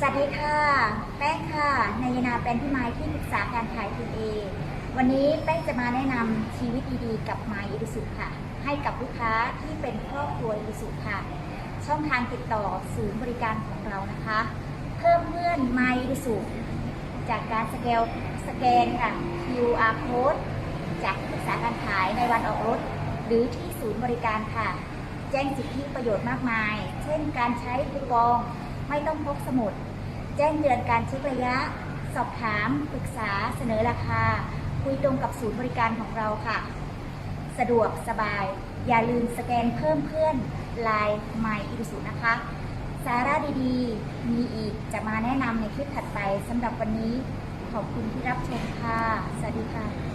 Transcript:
สวัสดีค่ะ แป้งค่ะนายนาเป็นพี่ไม้ที่ปรึกษาการขายทีเอวันนี้แป้งจะมาแนะนำชีวิตดีๆ กับไมล์อิริสุค่ะ ให้กับลูกค้าที่เป็นครอบครัวอิริสุค่ะ ช่องทางติดต่อศูนย์บริการของเรานะคะ เพิ่มเพื่อนไมล์อิริสุจากการสแกนสแกนค่ะ QR code จากปรึกษาการขายในวันออกรถ หรือที่ศูนย์บริการค่ะ แจ้งสิทธิประโยชน์มากมาย เช่นการใช้คูปอง ไม่ต้องพกสมุด แจ้งเตือนการเช็คระยะ สอบถามปรึกษาเสนอราคา คุยตรงกับศูนย์บริการของเราค่ะ สะดวกสบาย อย่าลืมสแกนเพิ่มเพื่อนไลน์ไมอิรุสุนะคะ สาระดีๆ มีอีกจะมาแนะนำในคลิปถัดไปสำหรับวันนี้ขอบคุณที่รับชมค่ะ สวัสดีค่ะ